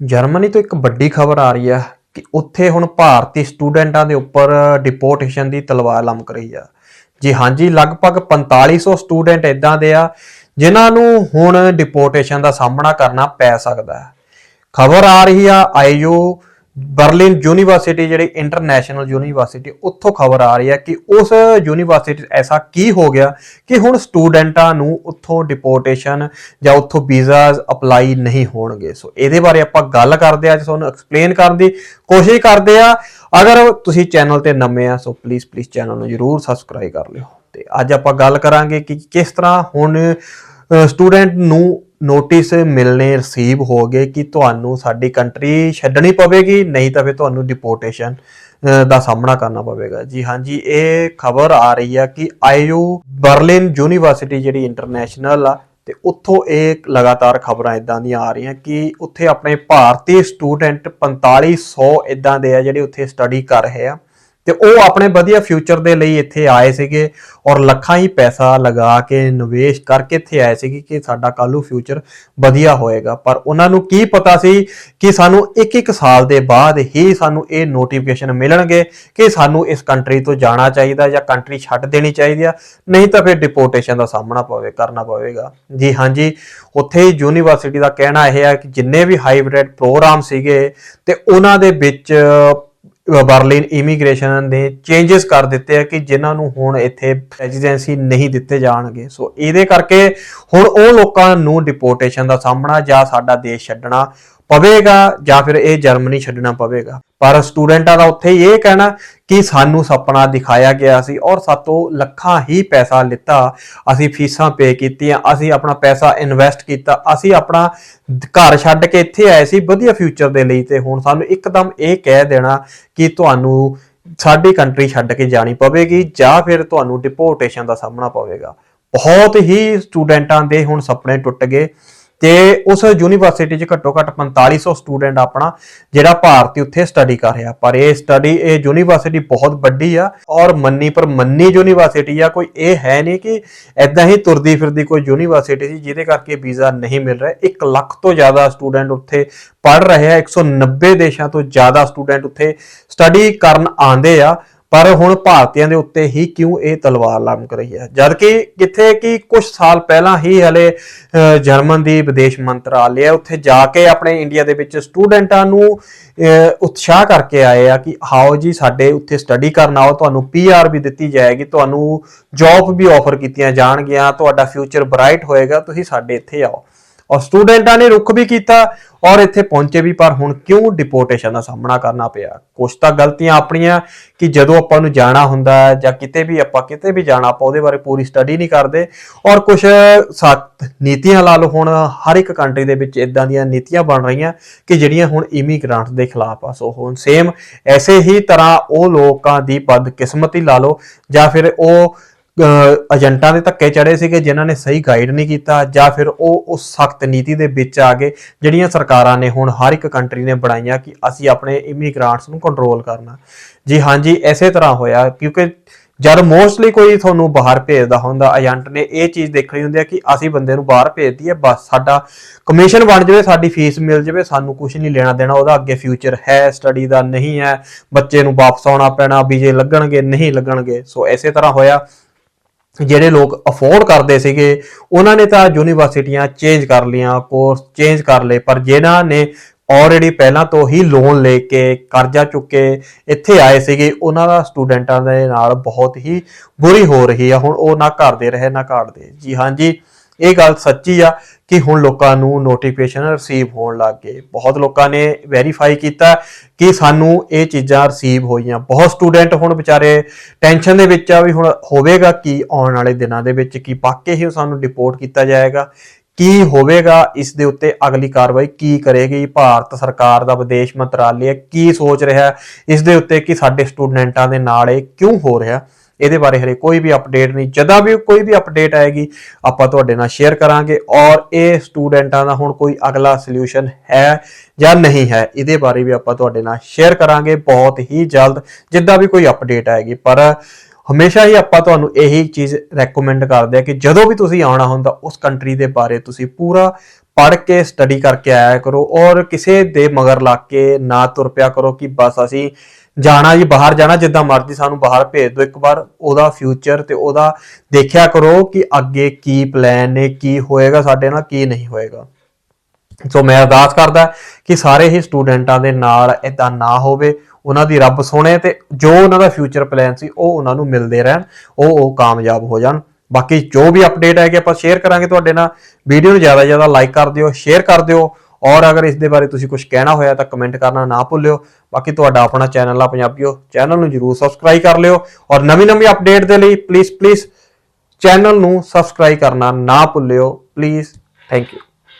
Germany ਤੋਂ ਇੱਕ ਵੱਡੀ ਖਬਰ ਆ ਰਹੀ ਹੈ ਕਿ ਉੱਥੇ ਹੁਣ ਭਾਰਤੀ ਸਟੂਡੈਂਟਾਂ ਦੇ ਉੱਪਰ ਡਿਪੋਰਟੇਸ਼ਨ ਦੀ ਤਲਵਾਰ ਲਮਕ ਰਹੀ ਆ। ਜੀ ਹਾਂਜੀ ਲਗਭਗ 4500 ਸਟੂਡੈਂਟ ਇਦਾਂ ਦੇ ਆ ਜਿਨ੍ਹਾਂ ਨੂੰ ਹੁਣ ਡਿਪੋਰਟੇਸ਼ਨ ਦਾ ਸਾਹਮਣਾ ਕਰਨਾ ਪੈ ਸਕਦਾ। ਹੈ ਖਬਰ ਆ ਰਹੀ ਆ ਆਈਯੂ ਬਰਲਿਨ ਯੂਨੀਵਰਸਿਟੀ, ਜਿਹੜੀ ਇੰਟਰਨੈਸ਼ਨਲ ਯੂਨੀਵਰਸਿਟੀ, ਉੱਥੋਂ ਖਬਰ ਆ ਰਹੀ ਹੈ ਕਿ ਉਸ ਯੂਨੀਵਰਸਿਟੀ 'ਚ ਐਸਾ ਕੀ ਹੋ ਗਿਆ ਕਿ ਹੁਣ ਸਟੂਡੈਂਟਾਂ ਨੂੰ ਉੱਥੋਂ ਡਿਪੋਰਟੇਸ਼ਨ ਜਾਂ ਉੱਥੋਂ ਵੀਜ਼ਾਸ ਅਪਲਾਈ ਨਹੀਂ ਹੋਣਗੇ। ਸੋ ਇਹਦੇ ਬਾਰੇ ਆਪਾਂ ਗੱਲ ਕਰਦੇ ਆ ਅੱਜ ਤੁਹਾਨੂੰ ਐਕਸਪਲੇਨ ਕਰਨ ਦੀ ਕੋਸ਼ਿਸ਼ ਕਰਦੇ ਆ ਅਗਰ ਤੁਸੀਂ ਚੈਨਲ ਤੇ ਨਵੇਂ ਆ, ਸੋ ਪਲੀਜ਼ ਪਲੀਜ਼ ਚੈਨਲ ਨੂੰ ਜਰੂਰ ਸਬਸਕ੍ਰਾਈਬ ਕਰ ਲਿਓ। ਤੇ ਅੱਜ ਆਪਾਂ ਗੱਲ ਕਰਾਂਗੇ ਕਿ ਕਿਸ ਤਰ੍ਹਾਂ ਹੁਣ ਸਟੂਡੈਂਟ ਨੂੰ ਨੋਟਿਸ ਮਿਲਨੇ ਰਿਸੀਵ ਹੋ ਗਏ ਕਿ ਤੁਹਾਨੂੰ ਸਾਡੀ ਕੰਟਰੀ ਛੱਡਣੀ ਪਵੇਗੀ, ਨਹੀਂ ਤਾਂ ਫਿਰ ਤੁਹਾਨੂੰ ਡਿਪੋਰਟੇਸ਼ਨ ਦਾ ਸਾਹਮਣਾ ਕਰਨਾ ਪਵੇਗਾ। ਜੀ ਹਾਂਜੀ ਇਹ ਖਬਰ ਆ ਰਹੀ ਆ ਕਿ ਆਈਯੂ ਬਰਲਿਨ ਯੂਨੀਵਰਸਿਟੀ ਜਿਹੜੀ ਇੰਟਰਨੈਸ਼ਨਲ ਆ, ਤੇ ਉੱਥੋਂ ਇਹ ਲਗਾਤਾਰ ਖਬਰਾਂ ਇਦਾਂ ਦੀਆਂ ਆ ਰਹੀਆਂ ਕਿ ਉੱਥੇ ਆਪਣੇ ਭਾਰਤੀ ਸਟੂਡੈਂਟ 4500 ਇਦਾਂ ਦੇ ਆ ਜਿਹੜੇ ਉੱਥੇ ਸਟੱਡੀ ਕਰ ਰਹੇ ਆ। ਤੇ ਉਹ ਆਪਣੇ ਵਧੀਆ ਫਿਊਚਰ ਦੇ ਲਈ ਇੱਥੇ ਆਏ ਸੀਗੇ ਔਰ ਲੱਖਾਂ ਹੀ ਪੈਸਾ ਲਗਾ ਕੇ ਨਿਵੇਸ਼ ਕਰਕੇ ਇੱਥੇ ਆਏ ਸੀਗੇ ਕਿ ਸਾਡਾ ਕੱਲ੍ਹ ਫਿਊਚਰ ਵਧੀਆ ਹੋਏਗਾ। ਪਰ ਉਹਨਾਂ ਨੂੰ ਕੀ ਪਤਾ ਸੀ ਕਿ ਸਾਨੂੰ ਇੱਕ ਇੱਕ ਸਾਲ ਦੇ ਬਾਅਦ ਹੀ ਸਾਨੂੰ ਇਹ ਨੋਟੀਫਿਕੇਸ਼ਨ ਮਿਲਣਗੇ ਕਿ ਸਾਨੂੰ ਇਸ ਕੰਟਰੀ ਤੋਂ ਜਾਣਾ ਚਾਹੀਦਾ ਜਾਂ ਕੰਟਰੀ ਛੱਡ ਦੇਣੀ ਚਾਹੀਦੀ ਆ। ਨਹੀਂ ਤਾਂ ਫਿਰ ਡਿਪੋਰਟੇਸ਼ਨ ਦਾ ਸਾਹਮਣਾ ਪਵੇ, ਕਰਨਾ ਪਵੇਗਾ। ਜੀ ਹਾਂਜੀ ਉੱਥੇ ਯੂਨੀਵਰਸਿਟੀ ਦਾ ਕਹਿਣਾ ਇਹ ਹੈ ਕਿ ਜਿੰਨੇ ਵੀ ਹਾਈਬ੍ਰਿਡ ਪ੍ਰੋਗਰਾਮ ਸੀਗੇ ਤੇ ਉਹਨਾਂ ਦੇ ਵਿੱਚ ਬਰਲਿਨ ਇਮੀਗ੍ਰੇਸ਼ਨ ਨੇ ਚੇਂਜਸ ਕਰ ਦਿੱਤੇ ਆ ਕਿ ਜਿਨ੍ਹਾਂ ਨੂੰ ਹੁਣ ਇੱਥੇ ਰੈਜ਼ੀਡੈਂਸੀ ਨਹੀਂ ਦਿੱਤੇ ਜਾਣਗੇ। ਸੋ ਇਹਦੇ ਕਰਕੇ ਹੁਣ ਉਹ ਲੋਕਾਂ ਨੂੰ ਡਿਪੋਰਟੇਸ਼ਨ ਦਾ ਸਾਹਮਣਾ ਜਾਂ ਸਾਡਾ ਦੇਸ਼ ਛੱਡਣਾ ਪਵੇਗਾ ਜਾਂ ਫਿਰ ਇਹ ਜਰਮਨੀ ਛੱਡਣਾ ਪਵੇਗਾ। ਪਰ ਸਟੂਡੈਂਟਾਂ ਦਾ ਉੱਥੇ ਇਹ ਕਹਿਣਾ ਕਿ ਸਾਨੂੰ ਸੁਪਨਾ ਦਿਖਾਇਆ ਗਿਆ ਸੀ ਔਰ ਸਾਤੋਂ ਲੱਖਾਂ ਹੀ ਪੈਸਾ ਲਿੱਤਾ, ਅਸੀਂ ਫੀਸਾਂ ਪੇ ਕੀਤੀਆਂ, ਅਸੀਂ ਆਪਣਾ ਪੈਸਾ ਇਨਵੈਸਟ ਕੀਤਾ, ਅਸੀਂ ਆਪਣਾ ਘਰ ਛੱਡ ਕੇ ਇੱਥੇ ਆਏ ਸੀ ਵਧੀਆ ਫਿਊਚਰ ਦੇ ਲਈ ਤੇ ਹੁਣ ਸਾਨੂੰ ਇੱਕਦਮ ਇਹ ਕਹਿ ਦੇਣਾ ਕਿ ਤੁਹਾਨੂੰ ਸਾਡੀ ਕੰਟਰੀ ਛੱਡ ਕੇ ਜਾਣੀ ਪਵੇਗੀ ਜਾਂ ਫਿਰ ਤੁਹਾਨੂੰ ਡਿਪੋਰਟੇਸ਼ਨ ਦਾ ਸਾਹਮਣਾ ਪਵੇਗਾ। ਬਹੁਤ ਹੀ ਸਟੂਡੈਂਟਾਂ ਦੇ ਹੁਣ ਸੁਪਨੇ ਟੁੱਟ ਗਏ। ਤੇ ਉਸ ਯੂਨੀਵਰਸਿਟੀ 'ਚ ਘੱਟੋ ਘੱਟ 4500 ਸਟੂਡੈਂਟ ਆਪਣਾ ਜਿਹੜਾ ਭਾਰਤੀ ਉੱਥੇ ਸਟੱਡੀ ਕਰ ਰਿਹਾ। ਪਰ ਇਹ ਸਟੱਡੀ ਇਹ ਯੂਨੀਵਰਸਿਟੀ ਬਹੁਤ ਵੱਡੀ ਆ ਔਰ ਮੰਨੀ ਪਰ ਮੰਨੀ ਯੂਨੀਵਰਸਿਟੀ ਆ, ਕੋਈ ਇਹ ਹੈ ਨਹੀਂ ਕਿ ਐਦਾਂ ਹੀ ਤੁਰਦੀ ਫਿਰਦੀ ਕੋਈ ਯੂਨੀਵਰਸਿਟੀ ਸੀ ਜਿਹਦੇ ਕਰਕੇ ਵੀਜ਼ਾ ਨਹੀਂ ਮਿਲ ਰਿਹਾ। 1 ਲੱਖ ਤੋਂ ਜ਼ਿਆਦਾ ਸਟੂਡੈਂਟ ਉੱਥੇ ਪੜ ਰਹੇ ਆ 190 ਦੇਸ਼ਾਂ ਤੋਂ ਜ਼ਿਆਦਾ ਸਟੂਡੈਂਟ ਉੱਥੇ ਸਟੱਡੀ ਕਰਨ ਆਉਂਦੇ ਆ। ਪਰ ਹੁਣ ਭਾਰਤੀਆਂ ਦੇ ਉੱਤੇ ਹੀ ਕਿਉਂ ਇਹ ਤਲਵਾਰ ਲਮਕ ਰਹੀ ਹੈ? ਜਦ ਕਿ ਕਿੱਥੇ ਕਿ ਕੁਝ ਸਾਲ ਪਹਿਲਾਂ ਹੀ ਹਲੇ ਜਰਮਨ ਦੀ ਵਿਦੇਸ਼ ਮੰਤਰਾਲੇ ਆ, ਉੱਥੇ ਜਾ ਕੇ ਆਪਣੇ ਇੰਡੀਆ ਦੇ ਵਿੱਚ ਸਟੂਡੈਂਟਾਂ ਨੂੰ ਉਤਸ਼ਾਹ ਕਰਕੇ ਆਏ ਆ ਕਿ ਆਓ ਜੀ ਸਾਡੇ ਉੱਥੇ ਸਟੱਡੀ ਕਰਨ ਆਓ, ਤੁਹਾਨੂੰ ਪੀਆਰ ਵੀ ਦਿੱਤੀ ਜਾਏਗੀ, ਤੁਹਾਨੂੰ ਜੌਬ ਵੀ ਆਫਰ ਕੀਤੀਆਂ ਜਾਣਗੀਆਂ, ਤੁਹਾਡਾ ਫਿਊਚਰ ਬ੍ਰਾਈਟ ਹੋਏਗਾ, ਤੁਸੀਂ ਸਾਡੇ ਇੱਥੇ ਆਓ। ਔਰ ਸਟੂਡੈਂਟਾਂ ਨੇ ਰੁੱਖ ਵੀ ਕੀਤਾ ਔਰ ਇੱਥੇ ਪਹੁੰਚੇ ਵੀ, ਪਰ ਹੁਣ ਕਿਉਂ ਡਿਪੋਰਟੇਸ਼ਨ ਦਾ ਸਾਹਮਣਾ ਕਰਨਾ ਪਿਆ? ਕੁਝ ਤਾਂ ਗਲਤੀਆਂ ਆਪਣੀਆਂ ਕਿ ਜਦੋਂ ਆਪਾਂ ਨੂੰ ਜਾਣਾ ਹੁੰਦਾ ਜਾਂ ਕਿਤੇ ਵੀ ਆਪਾਂ ਕਿਤੇ ਵੀ ਜਾਣਾ, ਆਪਾਂ ਉਹਦੇ ਬਾਰੇ ਪੂਰੀ ਸਟੱਡੀ ਨਹੀਂ ਕਰਦੇ ਔਰ ਕੁਝ ਸਖਤ ਨੀਤੀਆਂ ਲਾ ਲਓ, ਹੁਣ ਹਰ ਇੱਕ ਕੰਟਰੀ ਦੇ ਵਿੱਚ ਇਦਾਂ ਦੀਆਂ ਨੀਤੀਆਂ ਬਣ ਰਹੀਆਂ ਕਿ ਜਿਹੜੀਆਂ ਹੁਣ ਇਮੀਗ੍ਰੈਂਟਸ ਦੇ ਖਿਲਾਫ ਆ। ਸੋ ਹੁਣ ਸੇਮ ਐਸੇ ਹੀ ਤਰ੍ਹਾਂ ਉਹ ਲੋਕਾਂ ਦੀ ਬਦਕਿਸਮਤੀ ਲਾ ਲਓ ਜਾਂ ਫਿਰ ਉਹ ਏਜੰਟਾਂ ਦੇ ਧੱਕੇ ਚੜੇ ਸੀਗੇ ਜਿਨ੍ਹਾਂ ਨੇ ਸਹੀ ਗਾਈਡ ਨਹੀਂ ਕੀਤਾ ਜਾਂ ਫਿਰ ਉਹ ਉਸ ਸਖਤ ਨੀਤੀ ਦੇ ਵਿੱਚ ਆ ਗਏ, ਜਿਹੜੀਆਂ ਸਰਕਾਰਾਂ ਨੇ ਹੁਣ ਹਰ ਇੱਕ ਕੰਟਰੀ ਨੇ ਬਣਾਈਆਂ ਕਿ ਅਸੀਂ ਆਪਣੇ ਇਮੀਗ੍ਰੈਂਟਸ ਨੂੰ ਕੰਟਰੋਲ ਕਰਨਾ। ਜੀ ਹਾਂਜੀ ਐਸੇ ਤਰ੍ਹਾਂ ਹੋਇਆ, ਕਿਉਂਕਿ ਜਦ ਮੋਸਟਲੀ ਕੋਈ ਤੁਹਾਨੂੰ ਬਾਹਰ ਭੇਜਦਾ ਹੁੰਦਾ, ਏਜੰਟ ਨੇ ਇਹ ਚੀਜ਼ ਦੇਖਣੀ ਹੁੰਦੀ ਹੈ ਕਿ ਅਸੀਂ ਬੰਦੇ ਨੂੰ ਬਾਹਰ ਭੇਜਦੀ ਹੈ ਬਸ ਸਾਡਾ ਕਮਿਸ਼ਨ ਬਣ ਜਾਵੇ, ਸਾਡੀ ਫੀਸ ਮਿਲ ਜਾਵੇ, ਸਾਨੂੰ ਕੁਝ ਨਹੀਂ ਲੈਣਾ ਦੇਣਾ, ਉਹਦਾ ਅੱਗੇ ਫਿਊਚਰ ਹੈ ਸਟੱਡੀ ਦਾ ਨਹੀਂ ਹੈ, ਬੱਚੇ ਨੂੰ ਵਾਪਸ ਆਉਣਾ ਪੈਣਾ, ਵੀਜ਼ੇ ਲੱਗਣਗੇ, ਨਹੀਂ ਲੱਗਣਗੇ। ਸੋ ਐਸੇ ਤਰ੍ਹਾਂ ਹੋਇਆ। ਜਿਹੜੇ ਲੋਕ ਅਫੋਰਡ ਕਰਦੇ ਸੀਗੇ, ਉਹਨਾਂ ਨੇ ਤਾਂ ਯੂਨੀਵਰਸਿਟੀਆਂ ਚੇਂਜ ਕਰ ਲੀਆਂ ਕੋਰਸ ਚੇਂਜ ਕਰ ਲਏ, ਪਰ ਜਿਨ੍ਹਾਂ ਨੇ ਆਲਰੇਡੀ ਪਹਿਲਾਂ ਤੋਂ ਹੀ ਲੋਨ ਲੈ ਕੇ ਕਰਜ਼ਾ ਚੁੱਕੇ ਇੱਥੇ ਆਏ ਸੀਗੇ, ਉਹਨਾਂ ਦਾ ਸਟੂਡੈਂਟਾਂ ਦੇ ਨਾਲ ਬਹੁਤ ਹੀ ਬੁਰੀ ਹੋ ਰਹੀ ਆ। ਹੁਣ ਉਹ ਨਾ ਘਰ ਦੇ ਰਹੇ, ਨਾ ਘਾਟ ਦੇ। ਜੀ ਹਾਂਜੀ ਇਹ ਗੱਲ ਸੱਚੀ ਆ ਕਿ ਹੁਣ ਲੋਕਾਂ ਨੂੰ ਨੋਟੀਫਿਕੇਸ਼ਨ ਰਿਸੀਵ ਹੋਣ ਲੱਗ ਗਏ। ਬਹੁਤ ਲੋਕਾਂ ਨੇ ਵੈਰੀਫਾਈ ਕੀਤਾ ਕਿ ਸਾਨੂੰ ਇਹ ਚੀਜ਼ਾਂ ਰਿਸੀਵ ਹੋਈਆਂ। ਬਹੁਤ ਸਟੂਡੈਂਟ ਹੁਣ ਵਿਚਾਰੇ ਟੈਨਸ਼ਨ ਦੇ ਵਿੱਚ ਆ ਵੀ ਹੁਣ ਹੋਵੇਗਾ ਕੀ, ਆਉਣ ਵਾਲੇ ਦਿਨਾਂ ਦੇ ਵਿੱਚ ਕੀ ਪੱਕੇ ਹੀ ਸਾਨੂੰ ਡਿਪੋਰਟ ਕੀਤਾ ਜਾਏਗਾ। ਕੀ ਹੋਵੇਗਾ, ਇਸ ਦੇ ਉੱਤੇ ਅਗਲੀ ਕਾਰਵਾਈ ਕੀ ਕਰੇਗੀ? ਭਾਰਤ ਸਰਕਾਰ ਦਾ ਵਿਦੇਸ਼ ਮੰਤਰਾਲੇ ਕੀ ਸੋਚ ਰਿਹਾ? ਹੈ ਇਸ ਦੇ ਉੱਤੇ ਕਿ ਸਾਡੇ ਸਟੂਡੈਂਟਾਂ ਦੇ ਨਾਲ ਇਹ ਕਿਉਂ ਹੋ ਰਿਹਾ? ਇਹਦੇ ਬਾਰੇ ਹਰੇ ਕੋਈ ਵੀ ਅਪਡੇਟ ਨਹੀਂ। ਜਦੋਂ ਵੀ ਕੋਈ ਵੀ ਅਪਡੇਟ ਆਏਗੀ, ਆਪਾਂ ਤੁਹਾਡੇ ਨਾਲ ਸ਼ੇਅਰ ਕਰਾਂਗੇ ਔਰ ਇਹ ਸਟੂਡੈਂਟਾਂ ਦਾ ਹੁਣ ਕੋਈ ਅਗਲਾ ਸੋਲੂਸ਼ਨ ਹੈ ਜਾਂ ਨਹੀਂ ਹੈ, ਇਹਦੇ ਬਾਰੇ ਵੀ ਆਪਾਂ ਤੁਹਾਡੇ ਨਾਲ ਸ਼ੇਅਰ ਕਰਾਂਗੇ ਬਹੁਤ ਹੀ ਜਲਦ, ਜਿੱਦਾਂ ਵੀ ਕੋਈ ਅਪਡੇਟ ਆਏਗੀ। ਪਰ ਹਮੇਸ਼ਾ ਹੀ ਆਪਾਂ ਤੁਹਾਨੂੰ ਇਹੀ ਚੀਜ਼ ਰეკਮੈਂਡ ਕਰਦੇ ਆ ਕਿ ਜਦੋਂ ਵੀ ਤੁਸੀਂ ਆਉਣਾ ਹੁੰਦਾ, ਉਸ ਕੰਟਰੀ ਦੇ ਬਾਰੇ ਤੁਸੀਂ ਪੂਰਾ ਪੜ੍ਹ ਕੇ ਸਟੱਡੀ ਕਰਕੇ ਆਇਆ ਕਰੋ ਔਰ ਕਿਸੇ ਦੇ ਮਗਰ ਲੱਗ ਕੇ ਨਾ ਤੁਰ ਪਿਆ ਕਰੋ ਕਿ ਬਸ ਅਸੀਂ ਜਾਣਾ ਜੀ, ਬਾਹਰ ਜਾਣਾ, ਜਿੱਦਾਂ ਮਰਜ਼ੀ ਸਾਨੂੰ ਬਾਹਰ ਭੇਜ ਦਿਓ। ਇੱਕ ਵਾਰ ਉਹਦਾ ਫਿਊਚਰ ਤੇ ਉਹਦਾ ਦੇਖਿਆ ਕਰੋ ਕਿ ਅੱਗੇ ਕੀ ਪਲਾਨ ਨੇ, ਕੀ ਹੋਏਗਾ ਸਾਡੇ ਨਾਲ, ਕੀ ਨਹੀਂ ਹੋਏਗਾ। ਸੋ ਮੈਂ ਅਰਦਾਸ ਕਰਦਾ ਕਿ ਸਾਰੇ ਹੀ ਸਟੂਡੈਂਟਾਂ ਦੇ ਨਾਲ ਇਦਾਂ ਨਾ ਹੋਵੇ, ਉਹਨਾਂ ਦੀ ਰੱਬ ਸੁਣੇ ਤੇ ਜੋ ਉਹਨਾਂ ਦਾ ਫਿਊਚਰ ਪਲਾਨ ਸੀ, ਉਹ ਉਹਨਾਂ ਨੂੰ ਮਿਲਦੇ ਰਹਿਣ, ਉਹ ਉਹ ਕਾਮਯਾਬ ਹੋ ਜਾਣ। ਬਾਕੀ ਜੋ ਵੀ ਅਪਡੇਟ ਹੈ ਕਿ ਆਪਾਂ ਸ਼ੇਅਰ ਕਰਾਂਗੇ ਤੁਹਾਡੇ ਨਾਲ। ਵੀਡੀਓ ਨੂੰ ਜ਼ਿਆਦਾ ਜ਼ਿਆਦਾ ਲਾਈਕ ਕਰ ਦਿਓ ਸ਼ੇਅਰ ਕਰ ਦਿਓ ਔਰ ਅਗਰ ਇਸ ਦੇ ਬਾਰੇ ਤੁਸੀਂ ਕੁਝ ਕਹਿਣਾ ਹੋਇਆ ਤਾਂ ਕਮੈਂਟ ਕਰਨਾ ਨਾ ਭੁੱਲਿਓ। ਬਾਕੀ ਤੁਹਾਡਾ ਆਪਣਾ ਚੈਨਲ ਆ ਪੰਜਾਬੀਓ ਚੈਨਲ ਨੂੰ ਜਰੂਰ ਸਬਸਕ੍ਰਾਈਬ ਕਰ ਲਿਓ। ਔਰ ਨਵੀਂ ਨਵੀਂ ਅਪਡੇਟ ਦੇ ਲਈ ਪਲੀਜ਼ ਪਲੀਜ਼ ਚੈਨਲ ਨੂੰ ਸਬਸਕ੍ਰਾਈਬ ਕਰਨਾ ਨਾ ਭੁੱਲਿਓ। Please thank you